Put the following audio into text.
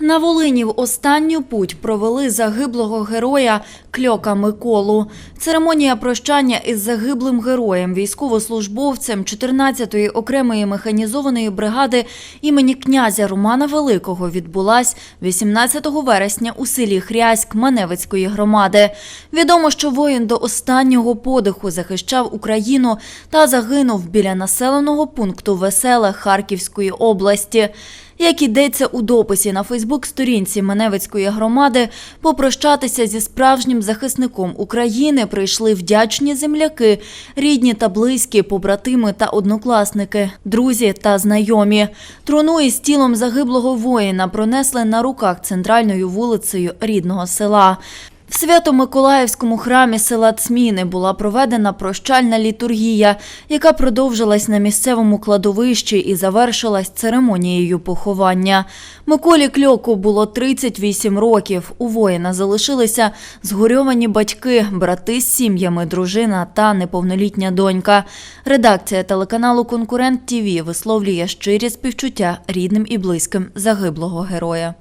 На Волині в останню путь провели загиблого героя Кльока Миколу. Церемонія прощання із загиблим героєм, військовослужбовцем 14-ї окремої механізованої бригади імені князя Романа Великого відбулась 18 вересня у селі Хряськ Маневицької громади. Відомо, що воїн до останнього подиху захищав Україну та загинув біля населеного пункту Веселе Харківської області. Як йдеться у дописі на Фейсбук-сторінці Маневицької громади, попрощатися зі справжнім захисником України прийшли вдячні земляки, рідні та близькі, побратими та однокласники, друзі та знайомі. Труну із тілом загиблого воїна пронесли на руках центральною вулицею рідного села. В Свято-Миколаївському храмі села Цміни була проведена прощальна літургія, яка продовжилась на місцевому кладовищі і завершилась церемонією поховання. Миколі Кльоку було 38 років. У воїна залишилися згорьовані батьки, брати з сім'ями, дружина та неповнолітня донька. Редакція телеканалу Конкурент ТІВІ висловлює щирі співчуття рідним і близьким загиблого героя.